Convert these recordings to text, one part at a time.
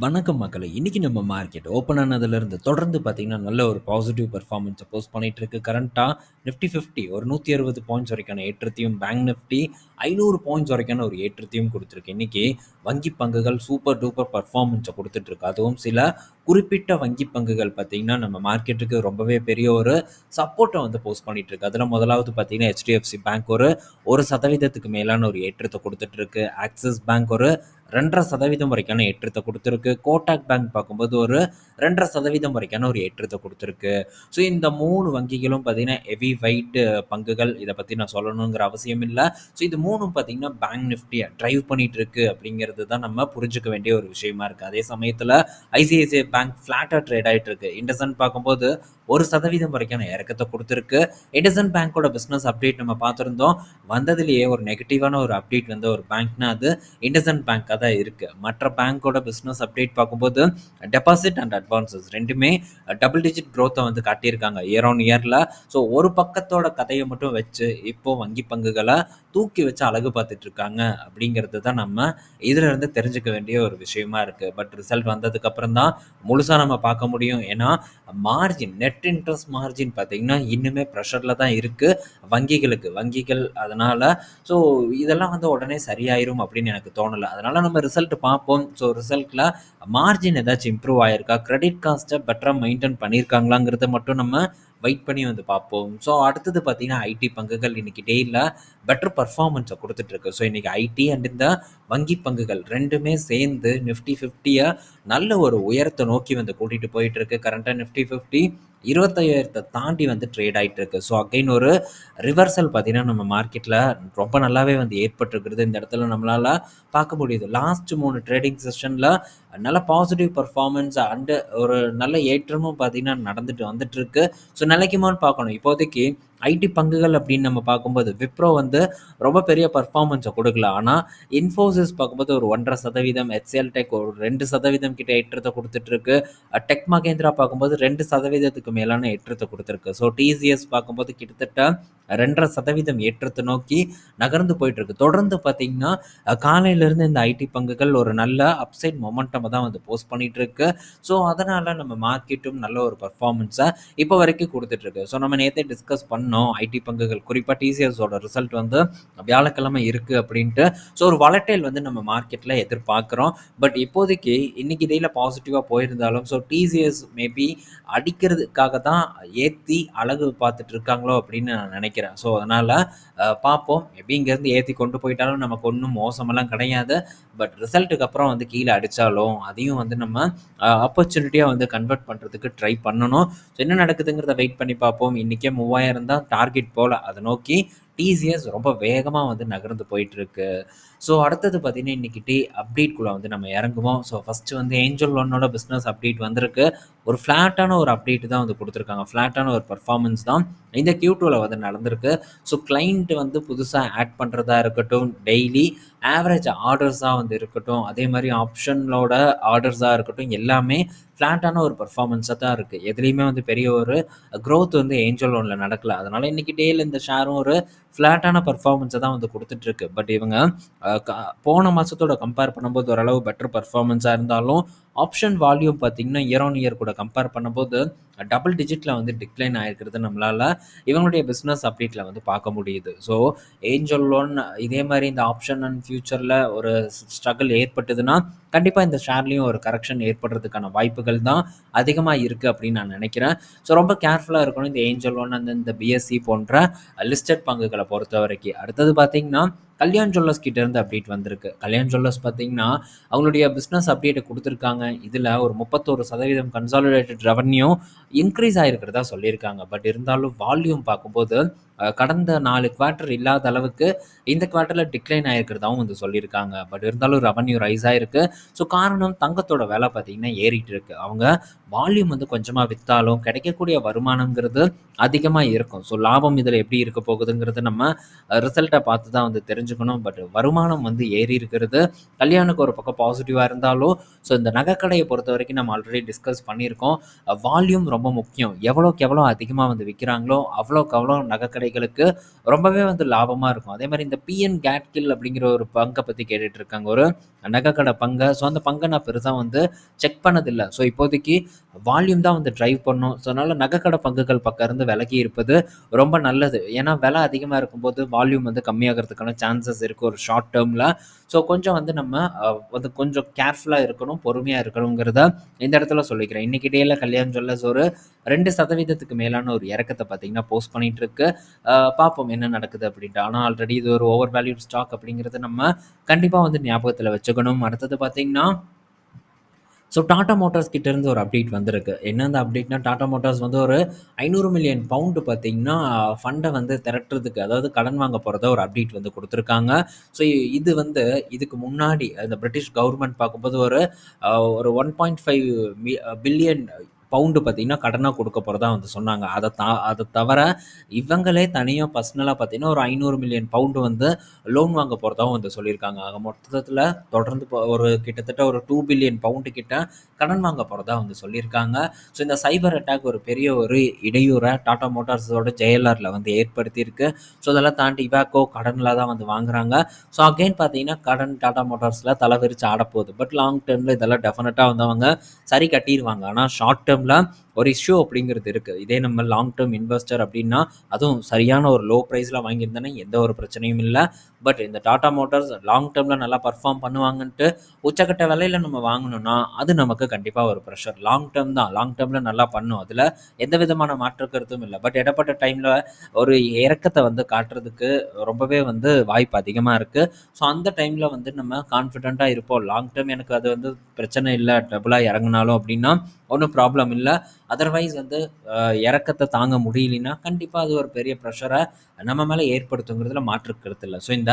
வணக்கம் மக்களை. இன்றைக்கி நம்ம மார்க்கெட் ஓப்பன் ஆனதுலேருந்து தொடர்ந்து பார்த்தீங்கன்னா, நல்ல ஒரு பாசிட்டிவ் பெர்ஃபார்மன்ஸ போஸ்ட் பண்ணிகிட்டு இருக்கு. கரண்ட்டாக நிஃப்டி 50 ஒரு 160 பாயிண்ட்ஸ் வரைக்கான ஏற்றத்தையும், பேங்க் நிஃப்டி ஐநூறு பாயிண்ட்ஸ் வரைக்கான ஒரு ஏற்றத்தையும் கொடுத்துருக்கு. இன்றைக்கி வங்கி பங்குகள் சூப்பர் டூப்பர் பர்ஃபார்மன்ஸை கொடுத்துட்ருக்கு அதுவும் சில குறிப்பிட்ட வங்கி பங்குகள் பார்த்திங்கன்னா நம்ம மார்க்கெட்டுக்கு ரொம்பவே பெரிய ஒரு சப்போர்ட்டை வந்து போஸ்ட் பண்ணிகிட்ருக்கு அதில் முதலாவது பார்த்தீங்கன்னா, ஹெச்டிஎஃப்சி பேங்க் ஒரு ஒரு சதவீதத்துக்கு மேலான ஒரு ஏற்றத்தை கொடுத்துட்ருக்கு ஆக்சிஸ் பேங்க் ஒரு 2.5% வரைக்கான ஏற்றத்தை கொடுத்துருக்கு. கோட்டாக் பேங்க் பார்க்கும்போது ஒரு 2.5% வரைக்கான ஒரு ஏற்றத்தை கொடுத்துருக்கு. ஸோ இந்த மூணு வங்கிகளும் பார்த்தீங்கன்னா, ஹெவி வெயிட்டு பங்குகள். இதை பற்றி நான் சொல்லணுங்கிற அவசியம் இல்லை. ஸோ இது மூணும் பார்த்தீங்கன்னா, பேங்க் நிஃப்டியை ட்ரைவ் பண்ணிட்டு இருக்கு அப்படிங்கிறது தான் நம்ம புரிஞ்சுக்க வேண்டிய ஒரு விஷயமா இருக்குது அதே சமயத்தில் ஐசிஐசிஐ பேங்க் ஃப்ளாட்டாக ட்ரேட் ஆகிட்டு இருக்கு. இண்டசன் பார்க்கும்போது ஒரு சதவீதம் வரைக்கான இறக்கத்தை கொடுத்துருக்கு. இண்டஸ்இண்ட் பேங்க்கோட பிஸ்னஸ் அப்டேட் நம்ம பார்த்துருந்தோம். வந்ததுலேயே ஒரு நெகட்டிவான ஒரு அப்டேட் வந்த ஒரு பேங்க்னா அது இண்டசன் பேங்க் தான் இருக்கு. மற்ற பேங்கோட பிஸ்னஸ் அப்டேட் பார்க்கும்போது டெபாசிட் அண்ட் அட்வான்ஸஸ் ரெண்டுமே டபுள் டிஜிட் க்ரோத்தை வந்து காட்டியிருக்காங்க இயர் ஆன் இயர்ல. ஸோ ஒரு பக்கத்தோட கதையை மட்டும் வச்சு இப்போ வங்கி பங்குகளை தூக்கி வச்சு அழகு பார்த்துட்டு இருக்காங்க அப்படிங்கிறது தான் நம்ம இதிலிருந்து தெரிஞ்சுக்க வேண்டிய ஒரு விஷயமா இருக்கு. பட் ரிசல்ட் வந்ததுக்கு அப்புறம் தான் முழுசா நம்ம பார்க்க முடியும். ஏன்னா மார்ஜின் நெட் இன்ட்ரெஸ்ட் மார்ஜின் பார்த்தீங்கன்னா, இன்னுமே ப்ரெஷரில் தான் இருக்கு வங்கிகளுக்கு. வங்கிகள் அதனால ஸோ இதெல்லாம் வந்து உடனே சரியாயிரும் அப்படின்னு எனக்கு தோணலை அதனால நம்ம நம்ம ரிசல்ட் பார்ப்போம். ஸோ ரிசல்ட்டில் மார்ஜின் ஏதாச்சும் இம்ப்ரூவ் ஆயிருக்கா? கிரெடிட் காஸ்ட்டை பெட்டராக மெயின்டைன் பண்ணியிருக்காங்களாங்கிறத மட்டும் நம்ம வெயிட் பண்ணி வந்து பார்ப்போம். ஸோ அடுத்தது பார்த்தீங்கன்னா, ஐடி பங்குகள் இன்னைக்கு டெய்லியில் பெட்டர் பர்ஃபார்மன்ஸை கொடுத்துட்ருக்கு ஸோ இன்னைக்கு ஐடி அண்ட் இந்த வங்கி பங்குகள் ரெண்டுமே சேர்ந்து நிஃப்டி 50ய நல்ல ஒரு உயரத்தை நோக்கி வந்து கூட்டிகிட்டு போயிட்டு இருக்கு. நிஃப்டி 50 25,000 தாண்டி வந்து ட்ரேட் ஆகிட்டு இருக்கு. ஸோ அகைன் ஒரு ரிவர்சல் பார்த்தீங்கன்னா, நம்ம மார்க்கெட்டில் ரொம்ப நல்லாவே வந்து ஏற்பட்டிருக்கிறது. இந்த இடத்துல நம்மளால் பார்க்க முடியுது. லாஸ்ட் மூணு ட்ரேடிங் செஷனில் நல்ல பாசிட்டிவ் பர்ஃபார்மன்ஸ் அண்டு ஒரு நல்ல ஏற்றமும் பார்த்தீங்கன்னா, நடந்துட்டு வந்துட்டு இருக்கு. ஸோ நிலைக்குமான்னு பார்க்கணும். இப்போதைக்கு ஐடி பங்குகள் அப்படின்னு நம்ம பார்க்கும்போது விப்ரோ வந்து ரொம்ப பெரிய பர்ஃபார்மன்ஸை கொடுக்கல. ஆனால் இன்ஃபோசிஸ் பார்க்கும்போது ஒரு ஒன்றரை சதவீதம் எச்எல் டெக் ஒரு ரெண்டு சதவீதம் கிட்ட ஏற்றத்தை கொடுத்துட்ருக்கு டெக் மகேந்திரா பார்க்கும்போது ரெண்டு சதவீதத்துக்கு மேலான ஏற்றத்தை கொடுத்துருக்கு. ஸோ டிசிஎஸ் பார்க்கும்போது கிட்டத்தட்ட ரெண்டரை சதவீதம் ஏற்றத்தை நோக்கி நகர்ந்து போயிட்டுருக்கு. தொடர்ந்து பார்த்தீங்கன்னா, காலையிலேருந்து இந்த ஐடி பங்குகள் ஒரு நல்ல அப்சைட் மொமெண்டம தான் வந்து போஸ்ட் பண்ணிகிட்ருக்கு ஸோ அதனால் நம்ம மார்க்கெட்டும் நல்ல ஒரு பர்ஃபார்மன்ஸை இப்போ வரைக்கும் கொடுத்துட்ருக்கு ஸோ நம்ம நேற்றே டிஸ்கஸ் பண்ண பண்ணோம். ஐடி பங்குகள் குறிப்பாக டிசிஎஸோட ரிசல்ட் வந்து வியாழக்கிழமை இருக்குது அப்படின்ட்டு. ஸோ ஒரு வளட்டைல் வந்து நம்ம மார்க்கெட்டில் எதிர்பார்க்குறோம் பட் இப்போதைக்கு இன்னைக்கு டேல பாசிட்டிவாக போயிருந்தாலும் ஸோ டிசிஎஸ் மேபி அடிக்கிறதுக்காக தான் ஏற்றி அழகு பார்த்துட்டு இருக்காங்களோ அப்படின்னு நான் நினைக்கிறேன். ஸோ அதனால் பார்ப்போம். மேபி இங்கேருந்து ஏற்றி கொண்டு போயிட்டாலும் நமக்கு ஒன்றும் மோசமெல்லாம் கிடையாது. பட் ரிசல்ட்டுக்கு அப்புறம் வந்து கீழே அடித்தாலும் அதையும் வந்து நம்ம ஆப்பர்ச்சுனிட்டியாக வந்து கன்வெர்ட் பண்ணுறதுக்கு ட்ரை பண்ணணும். ஸோ என்ன நடக்குதுங்கிறத வெயிட் பண்ணி பார்ப்போம். இன்றைக்கே மூவாயிரம் தான் டார்கெட் போல. அதை நோக்கி டிசிஎஸ் ரொம்ப வேகமாக வந்து நகர்ந்து போயிட்டு இருக்கு. ஸோ அடுத்தது பார்த்தீங்கன்னா, இன்னைக்கு அப்டேட்குள்ளே வந்து நம்ம இறங்குவோம். ஸோ ஃபஸ்ட்டு வந்து ஏஞ்சல் லோனோட பிஸ்னஸ் அப்டேட் வந்திருக்கு. ஒரு ஃப்ளாட்டான ஒரு அப்டேட் தான் வந்து கொடுத்துருக்காங்க ஃப்ளாட்டான ஒரு பர்ஃபார்மன்ஸ் தான் இந்த Q2ல வந்து நடந்திருக்கு. ஸோ கிளைண்ட் வந்து புதுசாக ஆட் பண்ணுறதா இருக்கட்டும், டெய்லி ஆவரேஜ் ஆர்டர்ஸாக வந்து இருக்கட்டும், அதே மாதிரி ஆப்ஷனோட ஆர்டர்ஸாக இருக்கட்டும், எல்லாமே ஃப்ளாட்டான ஒரு பர்ஃபார்மன்ஸாக தான் இருக்குது எதுலேயுமே வந்து பெரிய ஒரு க்ரோத் வந்து ஏஞ்சல் லோனில் நடக்கல. அதனால் இன்னைக்கு டேல இந்த ஷேரும் ஒரு ஃப்ளாட்டான பர்ஃபார்மன்ஸை தான் வந்து கொடுத்துட்ருக்கு பட் இவங்க போன மாதத்தோட கம்பேர் பண்ணும்போது ஓரளவு பெட்டர் பர்ஃபார்மன்ஸாக இருந்தாலும், ஆப்ஷன் வால்யூம் பார்த்தீங்கன்னா, இயர் ஆன் இயர் கூட கம்பேர் பண்ணும்போது டபுள் டிஜிட்டில் வந்து டிக்ளைன் ஆகிருக்கிறது நம்மளால் இவங்களுடைய பிஸ்னஸ் அப்டேட்டில் வந்து பார்க்க முடியுது. ஸோ ஏஞ்சல் லோன் இதே மாதிரி இந்த ஆப்ஷன் அண்ட் ஃப்யூச்சரில் ஒரு ஸ்ட்ரகிள் ஏற்பட்டதுன்னா, கண்டிப்பாக இந்த ஷேர்லேயும் ஒரு கரெக்ஷன் ஏற்படுறதுக்கான வாய்ப்புகள் தான் அதிகமாக இருக்குது அப்படின்னு நான் நினைக்கிறேன். ஸோ ரொம்ப கேர்ஃபுல்லாக இருக்கணும். இந்த ஏஞ்சல் லோன் அண்ட் இந்த பிஎஸ்சி போன்ற லிஸ்டட் பங்குகளை பொறுத்த வரைக்கும் அடுத்தது பார்த்திங்கன்னா கல்யாண் ஜுவல்லர்ஸ் கிட்ட இருந்து அப்டேட் வந்திருக்கு. கல்யாண் ஜுவல்லர்ஸ் பார்த்தீங்கன்னா, அவங்களுடைய பிஸ்னஸ் அப்டேட்டை கொடுத்துருக்காங்க இதுல ஒரு 31% கன்சாலிடேட்டட் ரெவன்யூ இன்க்ரீஸ் ஆகிருக்கிறதா சொல்லியிருக்காங்க. பட் இருந்தாலும் வால்யூம் பார்க்கும்போது கடந்த நாலு குவார்ட்டர் இல்லாத அளவுக்கு இந்த குவார்டரில் டிக்ளைன் ஆகிருக்கிறதாவும் வந்து சொல்லியிருக்காங்க. பட் இருந்தாலும் ரெவன்யூ ரைஸ் ஆகிருக்கு ஸோ காரணம் தங்கத்தோட வேலை பார்த்தீங்கன்னா, ஏறிட்டு இருக்கு. அவங்க வால்யூம் வந்து கொஞ்சமாக விற்றாலும் கிடைக்கக்கூடிய வருமானம்ங்கிறது அதிகமாக இருக்கும். ஸோ லாபம் இதில் எப்படி இருக்க போகுதுங்கிறது நம்ம ரிசல்ட்டை பார்த்து தான் வந்து தெரிஞ்சுக்கணும். பட் வருமானம் வந்து ஏறி இருக்கிறது கல்யாணுக்கு ஒரு பக்கம் பாசிட்டிவாக இருந்தாலும், ஸோ இந்த நகைக்கடையை பொறுத்த வரைக்கும் நம்ம ஆல்ரெடி டிஸ்கஸ் பண்ணியிருக்கோம். வால்யூம் ரொம்ப முக்கியம். எவ்வளோக்கு எவ்வளோ அதிகமாக வந்து விற்கிறாங்களோ அவ்வளோக்கு அவ்வளோ நகைக்கடை விவசாயிகளுக்கு ரொம்பவே வந்து லாபமாக இருக்கும். அதே மாதிரி இந்த பிஎன் கேட்கில் அப்படிங்கிற ஒரு பங்கை பற்றி கேட்டுட்டு இருக்காங்க. ஒரு நகைக்கடை பங்கை ஸோ அந்த பங்கை நான் பெருசாக வந்து செக் பண்ணதில்லை ஸோ இப்போதைக்கு வால்யூம் தான் வந்து ட்ரைவ் பண்ணும். ஸோ அதனால் நகைக்கடை பங்குகள் பக்கம் இருந்து விலகி இருப்பது ரொம்ப நல்லது. ஏன்னா விலை அதிகமாக இருக்கும்போது வால்யூம் வந்து கம்மியாகிறதுக்கான சான்சஸ் இருக்குது ஒரு ஷார்ட் டேர்மில் ஸோ கொஞ்சம் வந்து நம்ம வந்து கொஞ்சம் கேர்ஃபுல்லாக இருக்கணும், பொறுமையாக இருக்கணுங்கிறத இந்த இடத்துல சொல்லிக்கிறேன். இன்னைக்கு டேல கல்யாண் ஜுவல்லர்ஸ் ஒரு ரெண்டு சதவீதத்துக்கு மேலான ஒரு இறக்கத்தை பார்த்தீங்கன்னா, போஸ்ட் பண்ணிகிட்டு இருக்கு. பார்ப்போம் என்ன நடக்குது அப்படின்ட்டு. ஆனால் ஆல்ரெடி இது ஒரு ஓவர் வேல்யூட் ஸ்டாக் அப்படிங்கிறத நம்ம கண்டிப்பாக வந்து ஞாபகத்தில் வச்சுக்கணும். அடுத்தது பார்த்தீங்கன்னா ஸோ டாடா மோட்டார்ஸ் கிட்டேருந்து ஒரு அப்டேட் வந்திருக்கு. என்ன அந்த அப்டேட்னா, டாடா மோட்டார்ஸ் வந்து ஒரு ஐநூறு மில்லியன் பவுண்ட் பார்த்தீங்கன்னா, ஃபண்டை வந்து திரட்டுறதுக்கு அதாவது கடன் வாங்க போகிறத ஒரு அப்டேட் வந்து கொடுத்துருக்காங்க ஸோ இது வந்து இதுக்கு முன்னாடி அந்த பிரிட்டிஷ் கவர்மெண்ட் பார்க்கும்போது ஒரு அ ஒரு 1.5 மி பில்லியன் பவுண்டு பார்த்தீங்கன்னா, கடனாக கொடுக்க போகிறதா வந்து சொன்னாங்க. அதை த அதை தவிர இவங்களே தனியாக பர்சனலாக பார்த்தீங்கன்னா, ஒரு ஐநூறு மில்லியன் பவுண்டு வந்து லோன் வாங்க போகிறதாவும் வந்து சொல்லியிருக்காங்க. ஆக மொத்தத்தில் தொடர்ந்து ஒரு கிட்டத்தட்ட ஒரு டூ பில்லியன் பவுண்டு கிட்ட கடன் வாங்க போகிறதா வந்து சொல்லியிருக்காங்க. ஸோ இந்த சைபர் அட்டாக் ஒரு பெரிய ஒரு இடையூறை டாடா மோட்டார்ஸோட ஜேஎல்ஆர்ல வந்து ஏற்படுத்தியிருக்கு. ஸோ அதெல்லாம் தாண்டி இவாக்கோ கடனில் தான் வந்து வாங்குறாங்க. ஸோ அகைன் பார்த்தீங்கன்னா, கடன் டாடா மோட்டார்ஸில் தலை விரிச்சு ஆடப்போகுது. பட் லாங் டேர்மில் இதெல்லாம் டெஃபினட்டாக வந்து அவங்க சரி கட்டிடுவாங்க ஆனால் ஷார்ட் டெர்ம்ல ஒரு இஷ்யூ அப்படிங்கிறது இருக்கு. இதே நம்ம லாங் டெர்ம் இன்வெஸ்டர் அப்படின்னா, அதுவும் சரியான ஒரு லோ ப்ரைஸில் வாங்கியிருந்தேன்னா எந்த ஒரு பிரச்சனையும் இல்லை பட் இந்த டாடா மோட்டார்ஸ் லாங் டெர்ம்ல நல்லா பர்ஃபார்ம் பண்ணுவாங்கன்ட்டு உச்சக்கட்ட விலையில நம்ம வாங்கணும்னா, அது நமக்கு கண்டிப்பா ஒரு ப்ரெஷர் லாங் டேர்ம் தான். லாங் டெர்ம்ல நல்லா பண்ணும். அதுல எந்த விதமான மாற்று கருத்தும் இல்லை பட் இடப்பட்ட டைம்ல ஒரு இறக்கத்தை வந்து காட்டுறதுக்கு ரொம்பவே வந்து வாய்ப்பு அதிகமா இருக்கு. ஸோ அந்த டைம்ல வந்து நம்ம கான்ஃபிடென்ட்டா இருப்போம். லாங் டேர்ம் எனக்கு அது வந்து பிரச்சனை இல்லை டபுளா இறங்குனாலும் அப்படின்னா, ஒன்றும் ப்ராப்ளம் இல்ல. அதர்வைஸ் வந்து இறக்கத்தை தாங்க முடியலைன்னா, கண்டிப்பா அது ஒரு பெரிய ப்ரெஷரை நம்ம மேலே ஏற்படுத்துங்கிறதுல மாற்று இல்லை ஸோ இந்த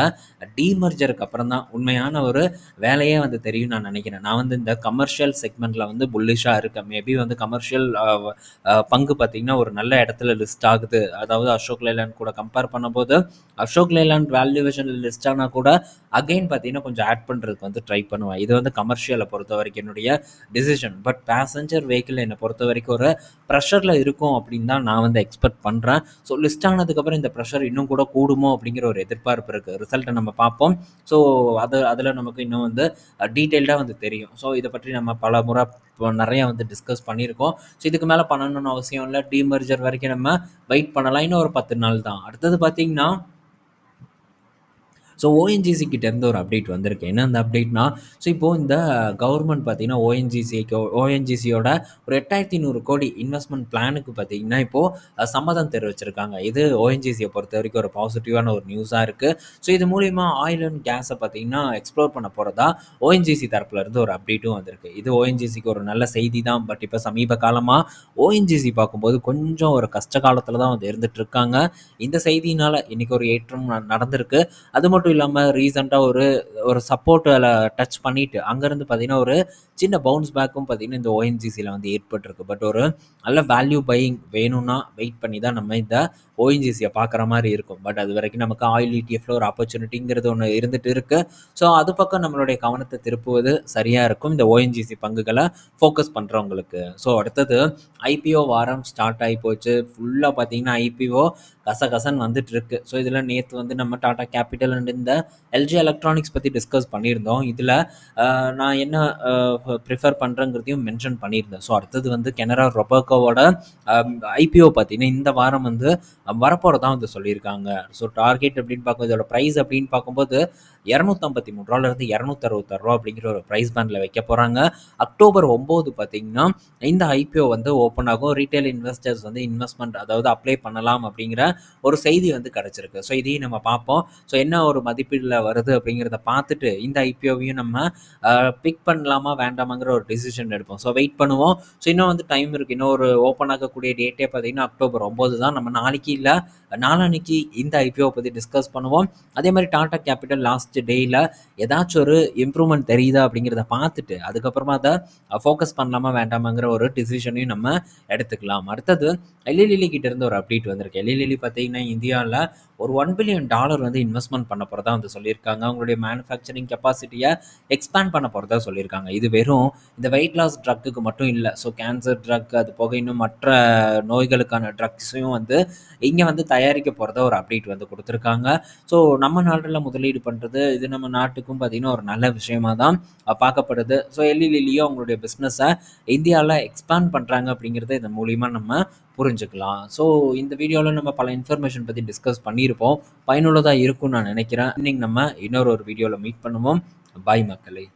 டீமர்ஜருக்கு அப்புறம் தான் உண்மையான ஒரு வேலையே வந்து தெரியும்னு நான் நினைக்கிறேன். நான் வந்து இந்த கமர்ஷியல் செக்மெண்ட்ல வந்து புல்லிஷா இருக்கேன். மேபி வந்து கமர்ஷியல் பங்கு பார்த்திங்கன்னா ஒரு நல்ல இடத்துல லிஸ்ட் ஆகுது. அதாவது அசோக் லேலாண்ட் கூட கம்பேர் பண்ணும்போது, அசோக் லேலாண்ட் வேல்யூவேஷன்ல லிஸ்ட் ஆனா கூட அகைன் பார்த்தீங்கன்னா, கொஞ்சம் ஆட் பண்றதுக்கு வந்து ட்ரை பண்ணுவேன். இது வந்து கமர்ஷியலை பொறுத்த வரைக்கும் என்னுடைய டிசிஷன். பட் பேசஞ்சர் வெஹிக்கிள் என்ன பொறுத்த வரைக்கும் ஒரு ப்ரெஷரில் இருக்கும் அப்படின்னு தான் நான் வந்து எக்ஸ்பெக்ட் பண்ணுறேன் ஸோ லிஸ்ட் ஆனதுக்கப்புறம் இந்த ப்ரெஷர் இன்னும் கூட கூடுமோ அப்படிங்கிற ஒரு எதிர்பார்ப்பு இருக்குது ரிசல்ட்டை நம்ம பார்ப்போம். ஸோ அது அதில் நமக்கு இன்னும் வந்து டீட்டெயில்டாக வந்து தெரியும். ஸோ இதை பற்றி நம்ம பலமுறை இப்போ நிறையா வந்து டிஸ்கஸ் பண்ணியிருக்கோம். ஸோ இதுக்கு மேலே பண்ணணும்னு அவசியம் இல்லை டீமர்ஜர் வரைக்கும் நம்ம வெயிட் பண்ணலாம். இன்னும் ஒரு 10 நாள் தான். அடுத்தது பார்த்திங்கன்னா ஸோ ஓஎன்ஜிசி கிட்டேருந்து ஒரு அப்டேட் வந்திருக்கு. என்ன அந்த அப்டேட்னா, ஸோ இப்போ இந்த கவர்மெண்ட் பார்த்தீங்கன்னா, ஓஎன்ஜிசிக்கு ஓஎன்ஜிசியோட ஒரு 8,100 கோடி இன்வெஸ்ட்மெண்ட் பிளானுக்கு பார்த்தீங்கன்னா, இப்போது சம்மதம் தெரிவிச்சிருக்காங்க. இது ஓஎன்ஜிசியை பொறுத்த வரைக்கும் ஒரு பாசிட்டிவான ஒரு நியூஸாக இருக்குது ஸோ இது மூலிமா ஆயில் அண்ட் கேஸை பார்த்தீங்கன்னா, எக்ஸ்ப்ளோர் பண்ண போகிறதா ஓஎன்ஜிசி தரப்புலேருந்து ஒரு அப்டேட்டும் வந்திருக்கு. இது ஓஎன்ஜிசிக்கு ஒரு நல்ல செய்தி தான். பட் இப்போ சமீப காலமாக ஓஎன்ஜிசி பார்க்கும்போது கொஞ்சம் ஒரு கஷ்ட காலத்தில் தான் வந்து இருந்துகிட்ருக்காங்க இந்த செய்தியினால் இன்றைக்கி ஒரு ஏற்றம் ந நடந்திருக்கு. அது மட்டும் இல்லாமல் ரீசெண்ட்டாக ஒரு ஒரு சப்போர்ட்டில் டச் பண்ணிட்டு, அங்கேருந்து பார்த்தீங்கன்னா, ஒரு சின்ன பவுன்ஸ் பேக்கும் பார்த்தீங்கன்னா, இந்த ஓஎன்ஜிசியில் வந்து ஏற்பட்டிருக்கு. பட் ஒரு நல்ல வேல்யூ பையிங் வேணும்னா வெயிட் பண்ணி தான் நம்ம இந்த ஓஎன்ஜிசியை பார்க்குற மாதிரி இருக்கும். பட் அது வரைக்கும் நமக்கு ஆயில் இடிஎஃப்ல ஒரு ஆப்பர்ச்சுனிட்டிங்கிறது ஒன்று இருந்துட்டு இருக்கு. ஸோ அது பக்கம் நம்மளுடைய கவனத்தை திருப்புவது சரியாக இருக்கும். இந்த ஓஎன்ஜிசி பங்குகளை ஃபோக்கஸ் பண்ணுறவங்களுக்கு ஸோ அடுத்தது ஐபிஓ வாரம் ஸ்டார்ட் ஆகி போச்சு. ஃபுல்லாக பார்த்தீங்கன்னா, ஐபிஓ கசகசன்னு வந்துட்டு இருக்கு. ஸோ இதில் நேற்று வந்து நம்ம டாடா கேபிட்டல் அண்ட் இந்த எல்ஜி எலக்ட்ரானிக்ஸ் பற்றி டிஸ்கஸ் பண்ணியிருந்தோம். இதில் நான் என்ன ப்ரிஃபர் பண்ணுறேங்கிறதையும் மென்ஷன் பண்ணியிருந்தேன். ஸோ அடுத்தது வந்து கெனரா ரொபோக்கோ அ ஐபிஓ பார்த்தீங்கன்னா, இந்த வாரம் வந்து வரப்போறதா வந்து சொல்லியிருக்காங்க. ஸோ டார்கெட் அப்படின்னு பார்க்கும்போது இதோட ப்ரைஸ் அப்படின்னு பார்க்கும்போது இரநூத்தம்பத்தி மூணு ரூபாலேருந்து இரநூத்தறுபத்தாறு ரூபா அப்படிங்கிற ஒரு ப்ரைஸ் பேண்டில் வைக்க போகிறாங்க அக்டோபர் ஒம்பது பார்த்தீங்கன்னா, இந்த ஐபிஓ வந்து ஓப்பன் ஆகும். ரீட்டைல் இன்வெஸ்டர்ஸ் வந்து இன்வெஸ்ட்மெண்ட் அதாவது அப்ளை பண்ணலாம் அப்படிங்கிற ஒரு செய்தி வந்து கிடச்சிருக்கு ஸோ இதையும் நம்ம பார்ப்போம். ஸோ என்ன ஒரு மதிப்பீடில் வருது அப்படிங்கிறத பார்த்துட்டு, இந்த ஐபிஓவையும் நம்ம பிக் பண்ணலாமா வேண்டாமாங்கிற ஒரு டிசிஷன் எடுப்போம். ஸோ வெயிட் பண்ணுவோம். ஸோ இன்னும் வந்து டைம் இருக்குது இன்னும் ஒரு ஓப்பன் ஆகக்கூடிய டேட்டே பார்த்தீங்கன்னா, அக்டோபர் ஒம்பது தான். நம்ம நாளைக்கு இல்லை நாளான்னைக்கு இந்த ஐபிஓ பற்றி டிஸ்கஸ் பண்ணுவோம். அதே மாதிரி டாடா கேபிட்டல் லாஸ்ட் டேயில் ஏதாச்சும் ஒரு இம்ப்ரூவ்மெண்ட் தெரியுதா அப்படிங்கிறத பார்த்துட்டு, அதுக்கப்புறமா அதை ஃபோக்கஸ் பண்ணலாமா வேண்டாமாங்கிற ஒரு டிசிஷனையும் நம்ம எடுத்துக்கலாம். அடுத்தது எல்லி லில்லி கிட்ட இருந்து ஒரு அப்டேட் வந்திருக்கு. எல்லி பார்த்தீங்கன்னா, இந்தியாவில் ஒரு ஒன் பில்லியன் டாலர் வந்து இன்வெஸ்ட்மெண்ட் பண்ண போகிறதா வந்து சொல்லியிருக்காங்க. அவங்களுடைய மேனுஃபேக்சரிங் கெப்பாசிட்டியை எக்ஸ்பேண்ட் பண்ண போகிறதா சொல்லியிருக்காங்க. இது வெறும் இந்த வெயிட் லாஸ் ட்ரக்குக்கு மட்டும் இல்லை ஸோ கேன்சர் ட்ரக் அது போக இன்னும் மற்ற நோய்களுக்கான ட்ரக்ஸையும் வந்து இங்கே வந்து தயாரிக்க போகிறத ஒரு அப்டேட் வந்து கொடுத்துருக்காங்க ஸோ நம்ம நாடுல முதலீடு பண்ணுறது இது நம்ம நாட்டுக்கும் பார்த்தீங்கன்னா, ஒரு நல்ல விஷயமா தான் பார்க்கப்படுது. ஸோ எல்லி லிலியும் அவங்களுடைய பிஸ்னஸை இந்தியாவில் எக்ஸ்பேண்ட் பண்ணுறாங்க அப்படிங்கிறத இதன் மூலியமாக நம்ம புரிஞ்சுக்கலாம். ஸோ இந்த வீடியோவில் நம்ம பல இன்ஃபர்மேஷன் பற்றி டிஸ்கஸ் பண்ணியிருப்போம். பயனுள்ளதாக இருக்கும்னு நான் நினைக்கிறேன். இன்னைக்கு நம்ம இன்னொரு ஒரு வீடியோவில் மீட் பண்ணுவோம். பாய் மக்களே!